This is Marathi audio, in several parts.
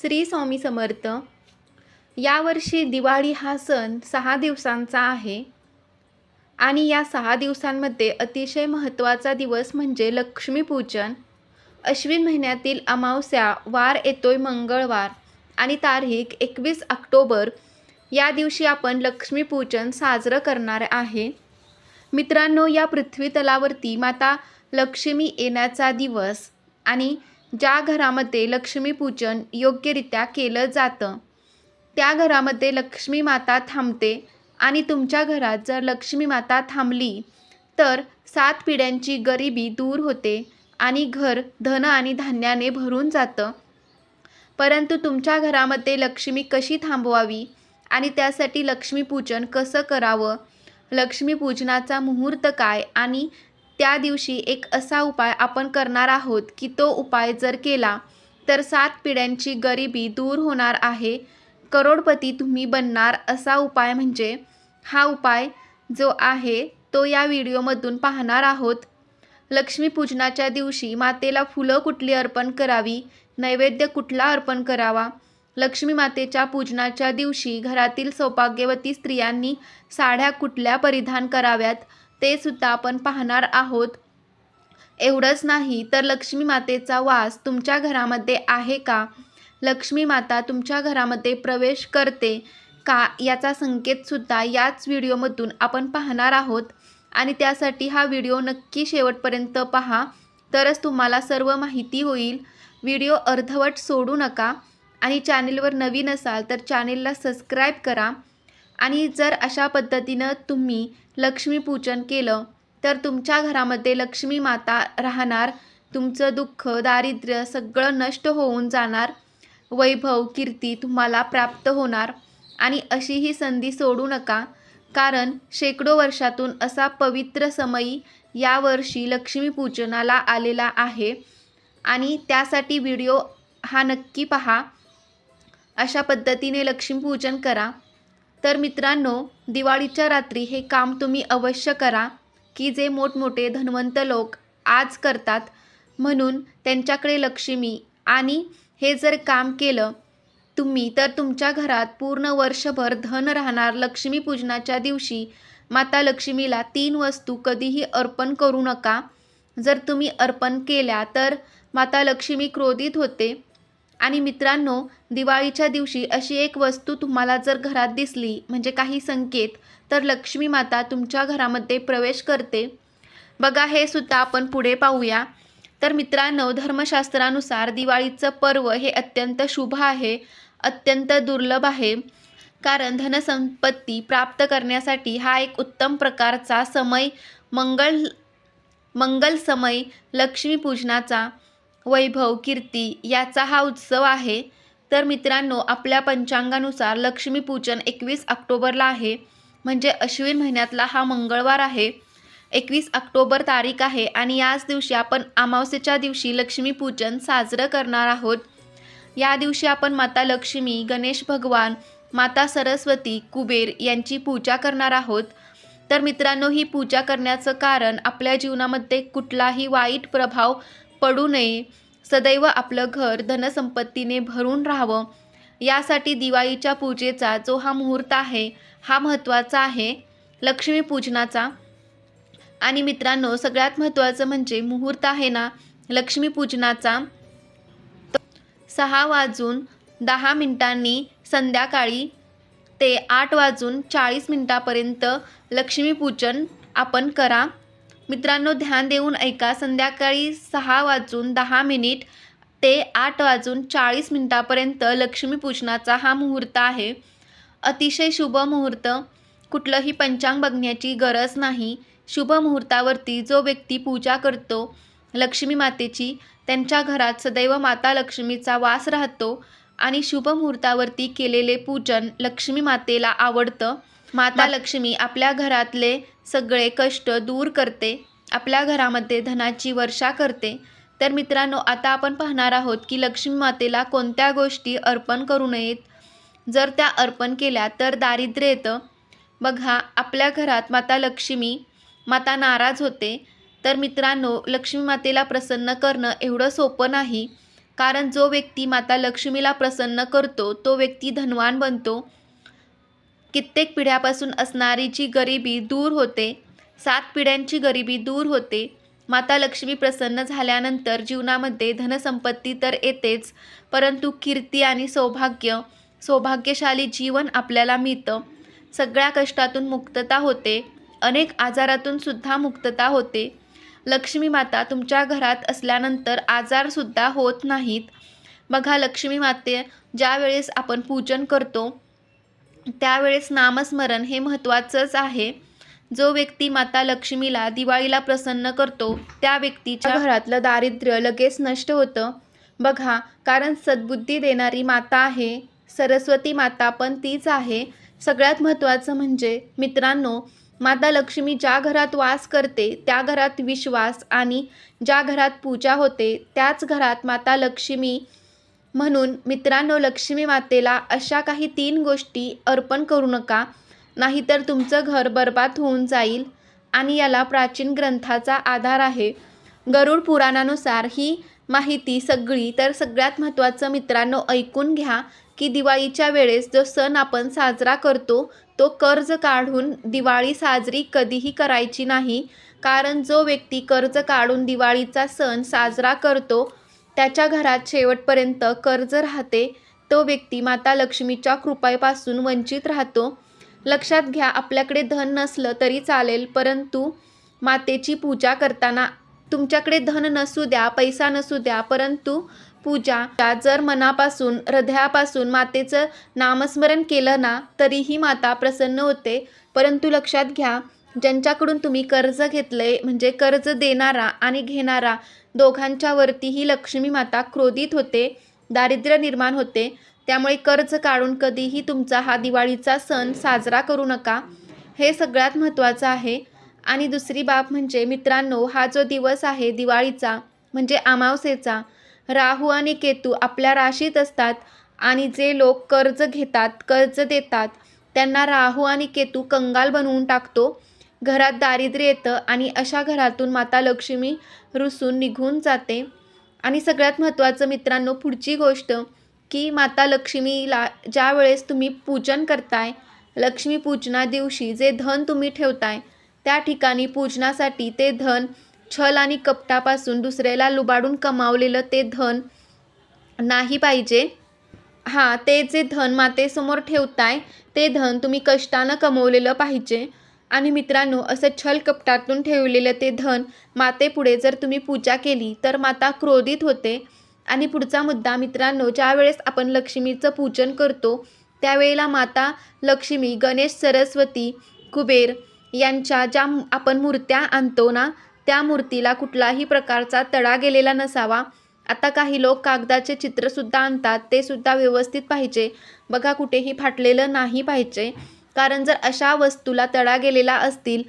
श्री स्वामी समर्थ यावर्षी दिवाळी हा सण सहा दिवसांचा आहे. आणि या सहा दिवसांमध्ये अतिशय महत्त्वाचा दिवस म्हणजे लक्ष्मीपूजन. अश्विन महिन्यातील अमावस्या वार येतोय मंगळवार आणि तारीख एकवीस ऑक्टोबर. या दिवशी आपण लक्ष्मीपूजन साजरं करणार आहे. मित्रांनो या पृथ्वी तलावरती माता लक्ष्मी येण्याचा दिवस आणि ज्या घरामध्ये लक्ष्मीपूजन योग्यरित्या केलं जातं त्या घरामध्ये लक्ष्मी माता थांबते आणि तुमच्या घरात जर लक्ष्मी माता थांबली तर सात पिढ्यांची गरिबी दूर होते आणि घर धन आणि धान्याने भरून जातं. परंतु तुमच्या घरामध्ये लक्ष्मी कशी थांबवावी आणि त्यासाठी लक्ष्मीपूजन कसं करावं? लक्ष्मीपूजनाचा मुहूर्त काय आणि त्या दिवशी एक असा उपाय आपण करणार आहोत की तो उपाय जर केला तर सात पिढ्यांची गरिबी दूर होणार आहे. करोडपती तुम्ही बनणार असा उपाय म्हणजे हा उपाय जो आहे तो या व्हिडिओमधून पाहणार आहोत. लक्ष्मीपूजनाच्या दिवशी मातेला फुलं कुठली अर्पण करावी नैवेद्य कुठला अर्पण करावा? लक्ष्मी मातेच्या पूजनाच्या दिवशी घरातील सौभाग्यवती स्त्रियांनी साड्या कुठल्या परिधान कराव्यात? ते सुद्धा आपण पाहणार आहोत. एवढंच नाही तर लक्ष्मी मातेचा वास तुमच्या घरामध्ये आहे का? लक्ष्मी माता तुमच्या घरामध्ये प्रवेश करते का? याचा संकेतसुद्धा याच व्हिडिओमधून आपण पाहणार आहोत. आणि त्यासाठी हा व्हिडिओ नक्की शेवटपर्यंत पहा. तरच तुम्हाला सर्व माहिती होईल. व्हिडिओ अर्धवट सोडू नका. आणि चॅनेलवर नवीन असाल तर चॅनेलला सबस्क्राईब करा. आणि जर अशा पद्धतीनं तुम्ही लक्ष्मीपूजन केलं तर तुमच्या घरामध्ये लक्ष्मी माता राहणार तुमचं दुःख दारिद्र्य सगळं नष्ट होऊन जाणार वैभव कीर्ती तुम्हाला प्राप्त होणार. आणि अशी ही संधी सोडू नका कारण शेकडो वर्षातून असा पवित्र समयी यावर्षी लक्ष्मीपूजनाला आलेला आहे. आणि त्यासाठी व्हिडिओ हा नक्की पहा. अशा पद्धतीने लक्ष्मीपूजन करा. तर मित्रांनो दिवाळीच्या रात्री हे काम तुम्ही अवश्य करा की जे मोठमोठे धनवंत लोक आज करतात. म्हणून त्यांच्याकडे लक्ष्मी आणि हे जर काम केलं तुम्ही तर तुमच्या घरात पूर्ण वर्षभर धन राहणार लक्ष्मीपूजनाच्या दिवशी. माता लक्ष्मीला तीन वस्तू कधीही अर्पण करू नका. जर तुम्ही अर्पण केल्या तर माता लक्ष्मी क्रोधित होते. आणि मित्रांनो दिवाळीच्या दिवशी अशी एक वस्तू तुम्हाला जर घरात दिसली म्हणजे काही संकेत तर लक्ष्मी माता तुमच्या घरामध्ये प्रवेश करते. बघा हे सुद्धा आपण पुढे पाहूया. तर मित्रांनो धर्मशास्त्रानुसार दिवाळीचं पर्व हे अत्यंत शुभ आहे अत्यंत दुर्लभ आहे. कारण धनसंपत्ती प्राप्त करण्यासाठी हा एक उत्तम प्रकारचा समय मंगल मंगल समय लक्ष्मीपूजनाचा वैभव कीर्ती याचा हा उत्सव आहे. तर मित्रांनो आपल्या पंचांगानुसार लक्ष्मीपूजन एकवीस ऑक्टोबरला आहे. म्हणजे अश्विन महिन्यातला हा मंगळवार आहे. एकवीस ऑक्टोबर तारीख आहे आणि याच दिवशी आपण अमावस्येच्या दिवशी लक्ष्मीपूजन साजरं करणार आहोत. या दिवशी आपण माता लक्ष्मी गणेश भगवान माता सरस्वती कुबेर यांची पूजा करणार आहोत. तर मित्रांनो ही पूजा करण्याचं कारण आपल्या जीवनामध्ये कुठलाही वाईट प्रभाव पडू नये. सदैव आपलं घर धनसंपत्तीने भरून राहावं. यासाठी दिवाळीच्या पूजेचा जो हा मुहूर्त आहे हा महत्त्वाचा आहे. लक्ष्मीपूजनाचा आणि मित्रांनो सगळ्यात महत्त्वाचं म्हणजे मुहूर्त आहे ना लक्ष्मीपूजनाचा सहा वाजून दहा मिनिटांनी संध्याकाळी ते आठ वाजून चाळीस मिनटापर्यंत लक्ष्मीपूजन आपण करा. मित्रांनो ध्यान देऊन ऐका. संध्याकाळी सहा वाजून दहा मिनिट ते आठ वाजून चाळीस मिनटापर्यंत लक्ष्मीपूजनाचा हा मुहूर्त आहे. अतिशय शुभ मुहूर्त. कुठलंही पंचांग बघण्याची गरज नाही. शुभ मुहूर्तावरती जो व्यक्ती पूजा करतो लक्ष्मी मातेची त्यांच्या घरात सदैव माता लक्ष्मीचा वास राहतो आणि शुभ मुहूर्तावरती केलेले पूजन लक्ष्मी मातेला आवडतं. माता लक्ष्मी आपल्या घरातले सगळे कष्ट दूर करते आपल्या घरामध्ये धनाची वर्षा करते. तर मित्रांनो आता आपण पाहणार आहोत की लक्ष्मी मातेला कोणत्या गोष्टी अर्पण करू नयेत. जर त्या अर्पण केल्या तर दारिद्र्य येतं. बघा आपल्या घरात माता लक्ष्मी माता नाराज होते. तर मित्रांनो लक्ष्मी मातेला प्रसन्न करणं एवढं सोपं नाही. कारण जो व्यक्ती माता लक्ष्मीला प्रसन्न करतो तो व्यक्ती धनवान बनतो. कित्येक पिढ्यापासून असणारी जी गरिबी दूर होते सात पिढ्यांची गरिबी दूर होते. माता लक्ष्मी प्रसन्न झाल्यानंतर जीवनामध्ये धनसंपत्ती तर येतेच परंतु कीर्ती आणि सौभाग्य सौभाग्यशाली जीवन आपल्याला मिळतं. सगळ्या कष्टातून मुक्तता होते. अनेक आजारातून सुद्धा मुक्तता होते. लक्ष्मी माता तुमच्या घरात असल्यानंतर आजारसुद्धा होत नाहीत. बघा लक्ष्मी माते ज्यावेळेस आपण पूजन करतो त्यावेळेस नामस्मरण हे महत्त्वाचंच आहे. जो व्यक्ती माता लक्ष्मीला दिवाळीला प्रसन्न करतो त्या व्यक्तीच्या घरातलं दारिद्र्य लगेच नष्ट होतं. बघा कारण सद्बुद्धी देणारी माता आहे सरस्वती माता पण तीच आहे. सगळ्यात महत्त्वाचं म्हणजे मित्रांनो माता लक्ष्मी ज्या घरात वास करते त्या घरात विश्वास आणि ज्या घरात पूजा होते त्याच घरात माता लक्ष्मी म्हणून मित्रांनो लक्ष्मी मातेला अशा काही तीन गोष्टी अर्पण करू नका नाहीतर तुमचं घर बर्बाद होऊन जाईल आणि याला प्राचीन ग्रंथाचा आधार आहे. गरुड पुराणानुसार ही माहिती सगळी तर सगळ्यात महत्त्वाचं मित्रांनो ऐकून घ्या की दिवाळीच्या वेळेस जो सण आपण साजरा करतो तो कर्ज काढून दिवाळी साजरी कधीही करायची नाही. कारण जो व्यक्ती कर्ज काढून दिवाळीचा सण साजरा करतो त्याच्या घरात शेवटपर्यंत कर्ज राहते तो व्यक्ती माता लक्ष्मीच्या कृपापासून वंचित राहतो. लक्षात घ्या आपल्याकडे धन नसलं तरी चालेल परंतु मातेची पूजा करताना तुमच्याकडे धन नसू द्या पैसा नसू द्या परंतु पूजा जर मनापासून हृदयापासून मातेचं नामस्मरण केलं ना तरीही माता प्रसन्न होते. परंतु लक्षात घ्या ज्यांच्याकडून तुम्ही कर्ज घेतलंय म्हणजे कर्ज देणारा आणि घेणारा दोघांच्यावरतीही लक्ष्मी माता क्रोधित होते दारिद्र्य निर्माण होते. त्यामुळे कर्ज काढून कधीही तुमचा हा दिवाळीचा सण साजरा करू नका. हे सगळ्यात महत्त्वाचं आहे. आणि दुसरी बाब म्हणजे मित्रांनो हा जो दिवस आहे दिवाळीचा म्हणजे अमावसेचा राहू आणि केतू आपल्या राशीत असतात आणि जे लोक कर्ज घेतात कर्ज देतात त्यांना राहू आणि केतू कंगाल बनवून टाकतो. घरात दारिद्र्य येतं आणि अशा घरातून माता लक्ष्मी रुसून निघून जाते. आणि सगळ्यात महत्त्वाचं मित्रांनो पुढची गोष्ट की माता लक्ष्मीला ज्या वेळेस तुम्ही पूजन करताय लक्ष्मी पूजना दिवशी जे धन तुम्ही ठेवताय त्या ठिकाणी पूजनासाठी ते धन छल आणि कपटापासून दुसऱ्याला लुबाडून कमावलेलं ते धन नाही पाहिजे. हां ते जे धन मातेसमोर ठेवताय ते धन तुम्ही कष्टानं कमवलेलं पाहिजे. आणि मित्रांनो असं छल कपटातून ठेवलेलं ते धन मातेपुढे जर तुम्ही पूजा केली तर माता क्रोधित होते. आणि पुढचा मुद्दा मित्रांनो ज्यावेळेस आपण लक्ष्मीचं पूजन करतो त्यावेळेला माता लक्ष्मी गणेश सरस्वती कुबेर यांच्या ज्या आपण मूर्त्या आणतो ना त्या मूर्तीला कुठलाही प्रकारचा तडा गेलेला नसावा. आता काही लोक कागदाचे चित्रसुद्धा आणतात ते सुद्धा व्यवस्थित पाहिजे. बघा कुठेही फाटलेलं नाही पाहिजे. कारण जर अशा वस्तूला तडा गेलेला असतील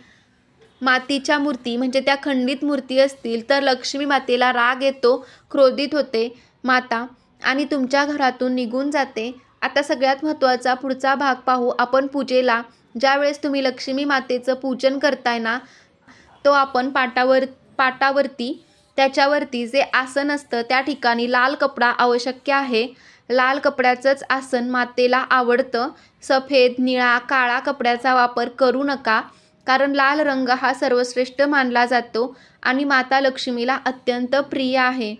मातीच्या मूर्ती म्हणजे त्या खंडित मूर्ती असतील तर लक्ष्मी मातेला राग येतो क्रोधित होते माता आणि तुमच्या घरातून निघून जाते. आता सगळ्यात महत्त्वाचा पुढचा भाग पाहू आपण पूजेला. ज्यावेळेस तुम्ही लक्ष्मी मातेचं पूजन करताय ना तो आपण पाटावर पाटावरती त्याच्यावरती जे आसन असतं त्या ठिकाणी लाल कपडा आवश्यक आहे. लाल कपड्याचंच आसन मातेला आवडतं. सफेद निळा काळा कपड्याचा वापर करू नका कारण लाल रंग हा सर्वश्रेष्ठ मानला जातो आणि माता लक्ष्मीला अत्यंत प्रिय आहे.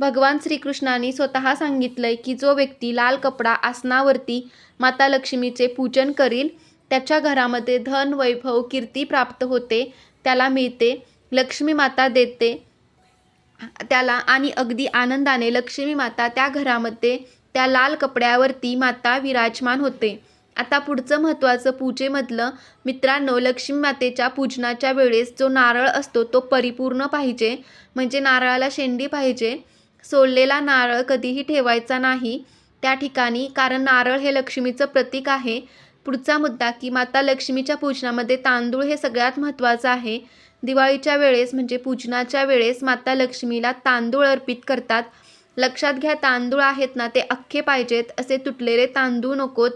भगवान श्रीकृष्णाने स्वतः सांगितलंय की जो व्यक्ती लाल कपडा आसनावरती माता लक्ष्मीचे पूजन करील त्याच्या घरामध्ये धन वैभव कीर्ती प्राप्त होते त्याला मिळते लक्ष्मी माता देते त्याला आणि अगदी आनंदाने लक्ष्मी माता त्या घरामध्ये त्या लाल कपड्यावरती माता विराजमान होते. आता पुढचं महत्त्वाचं पूजेमधलं मित्रांनो लक्ष्मी मातेच्या पूजनाच्या वेळेस जो नारळ असतो तो परिपूर्ण पाहिजे. म्हणजे नारळाला शेंडी पाहिजे. सोललेला नारळ कधीही ठेवायचा नाही त्या ठिकाणी कारण नारळ हे लक्ष्मीचं प्रतीक आहे. पुढचा मुद्दा की माता लक्ष्मीच्या पूजनामध्ये तांदूळ हे सगळ्यात महत्त्वाचं आहे. दिवाळीच्या वेळेस म्हणजे पूजनाच्या वेळेस माता लक्ष्मीला तांदूळ अर्पित करतात. लक्षात घ्या तांदूळ आहेत ना ते अख्खे पाहिजेत. असे तुटलेले तांदूळ नकोत.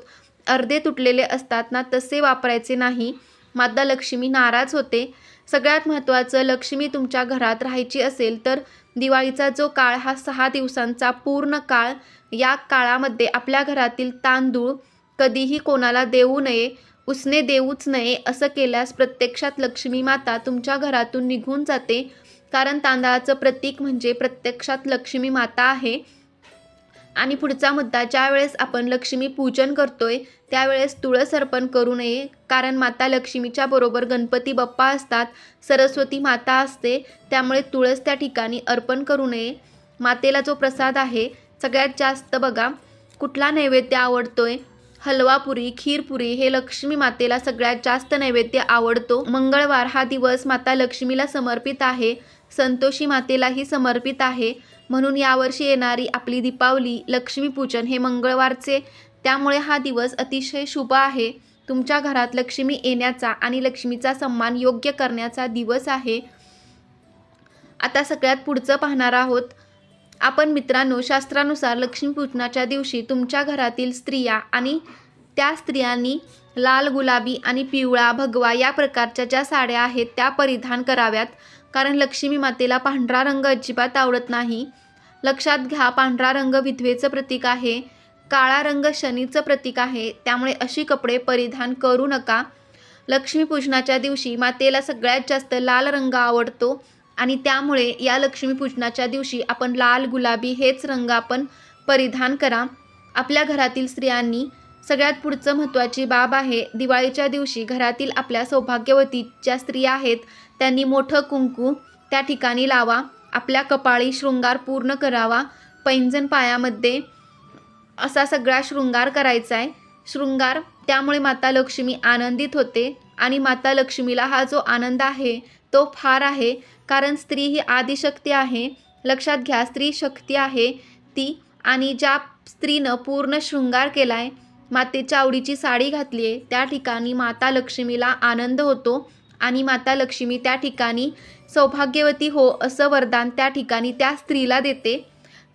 अर्धे तुटलेले असतात ना तसे वापरायचे नाही. माता लक्ष्मी नाराज होते. सगळ्यात महत्त्वाचं लक्ष्मी तुमच्या घरात राहायची असेल तर दिवाळीचा जो काळ हा सहा दिवसांचा पूर्ण काळ या काळामध्ये आपल्या घरातील तांदूळ कधीही कोणाला देऊ नये उसने देऊच नये असं केल्यास प्रत्यक्षात लक्ष्मी माता तुमच्या घरातून निघून जाते. कारण तांदळाचं प्रतीक म्हणजे प्रत्यक्षात लक्ष्मी माता आहे. आणि पुढचा मुद्दा ज्यावेळेस आपण लक्ष्मी पूजन करतोय त्यावेळेस तुळस अर्पण करू नये. कारण माता लक्ष्मीच्या बरोबर गणपती बाप्पा असतात सरस्वती माता असते त्यामुळे तुळस त्या ठिकाणी अर्पण करू नये. मातेला जो प्रसाद आहे सगळ्यात जास्त बघा कुठला नैवेद्य आवडतोय? हलवापुरी खीरपुरी हे लक्ष्मी मातेला सगळ्यात जास्त नैवेद्य आवडतो. मंगळवार हा दिवस माता लक्ष्मीला समर्पित आहे. संतोषी मातेलाही समर्पित आहे. म्हणून यावर्षी येणारी आपली दीपावली लक्ष्मीपूजन हे मंगळवारचे. त्यामुळे हा दिवस अतिशय शुभ आहे. तुमच्या घरात लक्ष्मी येण्याचा आणि लक्ष्मीचा सन्मान योग्य करण्याचा दिवस आहे. आता सगळ्यात पुढचं पाहणार आहोत. आपण मित्रांनो शास्त्रानुसार लक्ष्मीपूजनाच्या दिवशी तुमच्या घरातील स्त्रिया आणि त्या स्त्रियांनी लाल गुलाबी आणि पिवळा भगवा या प्रकारच्या ज्या साड्या आहेत त्या परिधान कराव्यात. कारण लक्ष्मी मातेला पांढरा रंग अजिबात आवडत नाही. लक्षात घ्या पांढरा रंग विधवेचं प्रतीक आहे काळा रंग शनीचं प्रतीक आहे त्यामुळे अशी कपडे परिधान करू नका. लक्ष्मीपूजनाच्या दिवशी मातेला सगळ्यात जास्त लाल रंग आवडतो आणि त्यामुळे या लक्ष्मीपूजनाच्या दिवशी आपण लाल गुलाबी हेच रंग आपण परिधान करा. आपल्या घरातील स्त्रियांनी सगळ्यात पुढचं महत्त्वाची बाब आहे दिवाळीच्या दिवशी घरातील आपल्या सौभाग्यवती ज्या स्त्रिया आहेत त्यांनी मोठं कुंकू त्या ठिकाणी लावा. आपल्या कपाळी शृंगार पूर्ण करावा. पैंजण पायामध्ये असा सगळा शृंगार करायचा आहे. शृंगार त्यामुळे माता लक्ष्मी आनंदित होते आणि माता लक्ष्मीला हा जो आनंद आहे तो फार आहे. कारण स्त्री ही आदिशक्ती आहे. लक्षात घ्या स्त्री शक्ती आहे ती आणि ज्या स्त्रीनं पूर्ण शृंगार केला आहे मातेच्या आवडीची साडी घातली आहे त्या ठिकाणी माता लक्ष्मीला आनंद होतो. आणि माता लक्ष्मी त्या ठिकाणी सौभाग्यवती हो असं वरदान त्या ठिकाणी त्या स्त्रीला देते.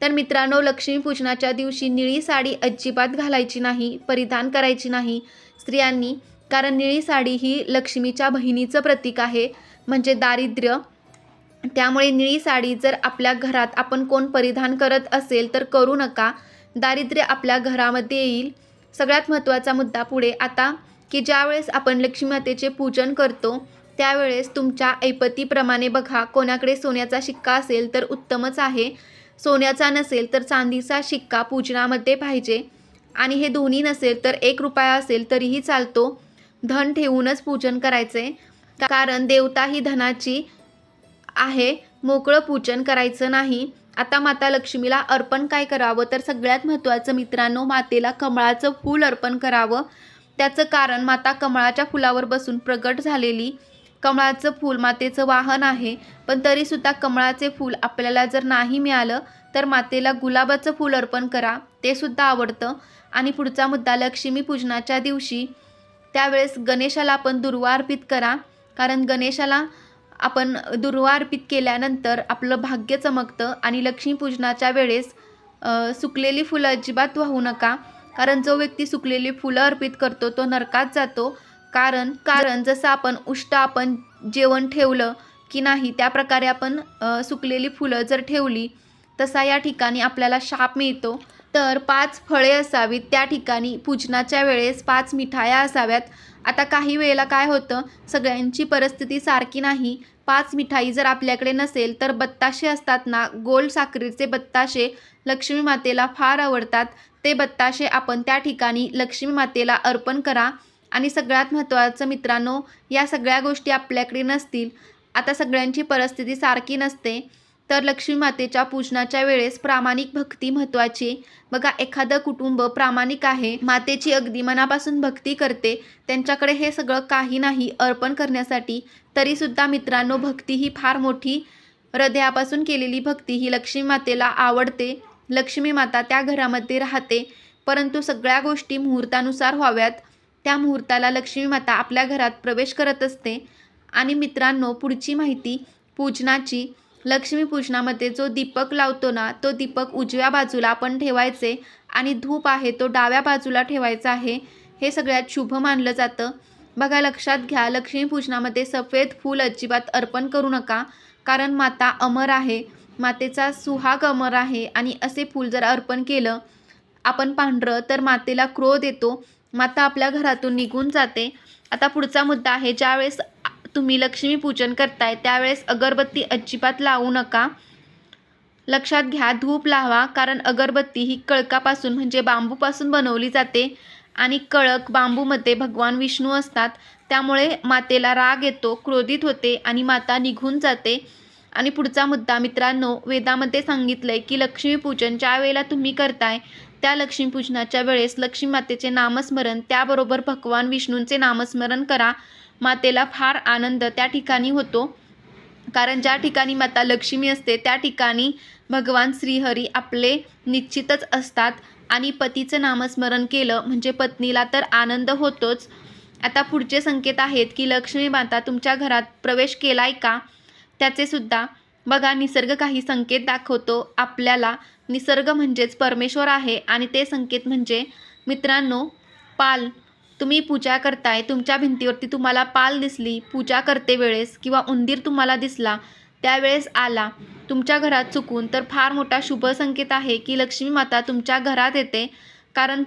तर मित्रांनो लक्ष्मीपूजनाच्या दिवशी निळी साडी अजिबात घालायची नाही परिधान करायची नाही स्त्रियांनी कारण निळी साडी ही लक्ष्मीच्या बहिणीचं प्रतीक आहे म्हणजे दारिद्र्य. त्यामुळे निळी साडी जर आपल्या घरात आपण कोण परिधान करत असेल तर करू नका. दारिद्र्य आपल्या घरामध्ये येईल. सगळ्यात महत्त्वाचा मुद्दा पुढे. आता की ज्यावेळेस आपण लक्ष्मी मातेचे पूजन करतो त्यावेळेस तुमच्या ऐपतीप्रमाणे बघा कोणाकडे सोन्याचा शिक्का असेल तर उत्तमच आहे. सोन्याचा नसेल तर चांदीचा शिक्का पूजनामध्ये पाहिजे. आणि हे दोन्ही नसेल तर एक रुपया असेल तरीही चालतो. धन ठेवूनच पूजन करायचे. कारण देवता ही धनाची आहे. मोकळं पूजन करायचं नाही. आता माता लक्ष्मीला अर्पण काय करावं? तर सगळ्यात महत्त्वाचं मित्रांनो मातेला कमळाचं फूल अर्पण करावं. त्याचं कारण माता कमळाच्या फुलावर बसून प्रगट झालेली. कमळाचं फूल मातेचं वाहन आहे पण तरीसुद्धा कमळाचे फूल आपल्याला जर नाही मिळालं तर मातेला गुलाबाचं फूल अर्पण करा ते सुद्धा आवडतं. आणि पुढचा मुद्दा लक्ष्मी पूजनाच्या दिवशी त्यावेळेस गणेशाला आपण दुर्वा अर्पित करा कारण गणेशाला आपण दुर्वा अर्पित केल्यानंतर आपलं भाग्य चमकतं आणि लक्ष्मीपूजनाच्या वेळेस सुकलेली फुलं अजिबात वाहू नका. कारण जो व्यक्ती सुकलेली फुलं अर्पित करतो तो नरकात जातो. कारण कारण जसं आपण उष्ट आपण जेवण ठेवलं की नाही त्या प्रकारे आपण सुकलेली फुलं जर ठेवली तसा या ठिकाणी आपल्याला शाप मिळतो. तर पाच फळे असावीत त्या ठिकाणी पूजनाच्या वेळेस पाच मिठाया असाव्यात. आता काही वेळेला काय होतं सगळ्यांची परिस्थिती सारखी नाही. पाच मिठाई जर आपल्याकडे नसेल तर बत्ताशे असतात ना. गोल साखरेचे बत्ताशे लक्ष्मी मातेला फार आवडतात. ते बत्ताशे आपण त्या ठिकाणी लक्ष्मी मातेला अर्पण करा. आणि सगळ्यात महत्त्वाचं मित्रांनो या सगळ्या गोष्टी आपल्याकडे नसतील आता सगळ्यांची परिस्थिती सारखी नसते तर लक्ष्मी मातेच्या पूजनाच्या वेळेस प्रामाणिक भक्ती महत्त्वाची बघा एखादं कुटुंब प्रामाणिक आहे मातेची अगदी मनापासून भक्ती करते त्यांच्याकडे हे सगळं काही नाही अर्पण करण्यासाठी तरीसुद्धा मित्रांनो भक्ती ही फार मोठी हृदयापासून केलेली भक्ती ही लक्ष्मी मातेला आवडते. लक्ष्मी माता त्या घरामध्ये राहते. परंतु सगळ्या गोष्टी मुहूर्तानुसार व्हाव्यात. त्या मुहूर्ताला लक्ष्मी माता आपल्या घरात प्रवेश करत असते. आणि मित्रांनो पुढची माहिती पूजनाची. लक्ष्मी पूजनामध्ये जो दीपक लावतो ना तो दीपक उजव्या बाजूला आपण ठेवायचे आणि धूप आहे तो डाव्या बाजूला ठेवायचा आहे. हे सगळ्यात शुभ मानलं जातं. बघा लक्षात घ्या लक्ष्मी पूजनामध्ये सफेद फूल अजिबात अर्पण करू नका. कारण माता अमर आहे. मातेचा सुहाग अमर आहे आणि असे फूल जर अर्पण केलं आपण पांढरं तर मातेला क्रोध येतो. माता आपल्या घरातून निघून जाते. आता पुढचा मुद्दा आहे ज्यावेळेस तुम्ही लक्ष्मीपूजन करताय त्यावेळेस अगरबत्ती अजिबात लावू नका. लक्षात घ्या धूप लावा कारण अगरबत्ती ही कळकापासून म्हणजे बांबूपासून बनवली जाते आणि कळक बांबूमध्ये भगवान विष्णू असतात. त्यामुळे मातेला राग येतो क्रोधित होते आणि माता निघून जाते. आणि पुढचा मुद्दा मित्रांनो वेदामध्ये सांगितलं आहे की लक्ष्मीपूजन ज्या वेळेला तुम्ही करताय त्या लक्ष्मीपूजनाच्या वेळेस लक्ष्मी मातेचे नामस्मरण त्याबरोबर भगवान विष्णूंचे नामस्मरण करा. मातेला फार आनंद त्या ठिकाणी होतो. कारण ज्या ठिकाणी माता लक्ष्मी असते त्या ठिकाणी भगवान श्रीहरी आपले निश्चितच असतात आणि पतीचं नामस्मरण केलं म्हणजे पत्नीला तर आनंद होतोच. आता पुढचे संकेत आहेत की लक्ष्मी माता तुमच्या घरात प्रवेश केलाय का? त्याचे सुद्धा. बघा निसर्ग काही संकेत दाखवतो. आपल्याला निसर्ग म्हणजेच परमेश्वर आहे आणि ते संकेत म्हणजे मित्रांनो पाल. तुम्ही पूजा करताय तुमच्या भिंतीवरती तुम्हाला पाल दिसली पूजा करते वेळेस किंवा उंदीर तुम्हाला दिसला त्यावेळेस आला. तुमच्या घरात चुकून तर फार मोठा शुभ संकेत आहे की लक्ष्मी माता तुमच्या घरात येते. कारण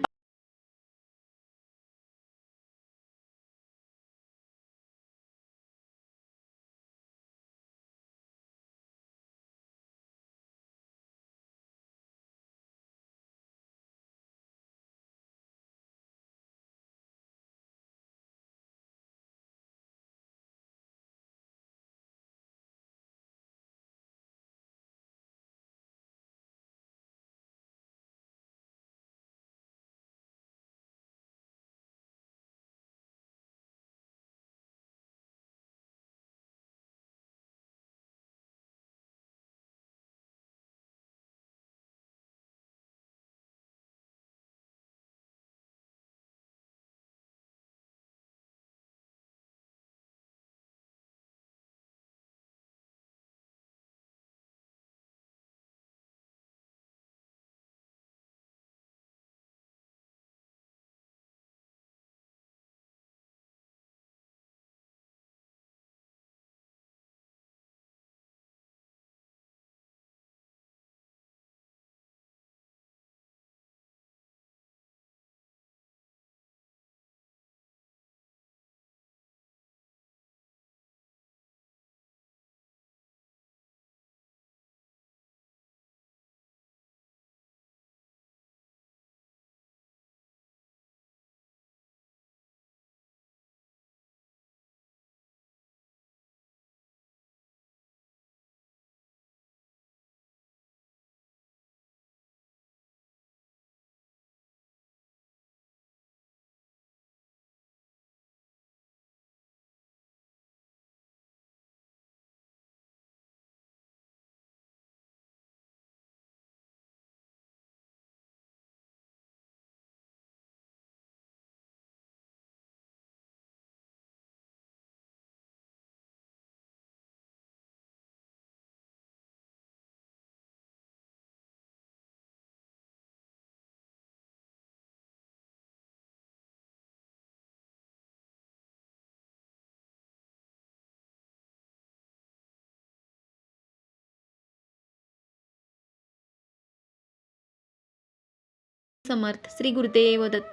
समर्थ. श्री गुरुदेव दत्त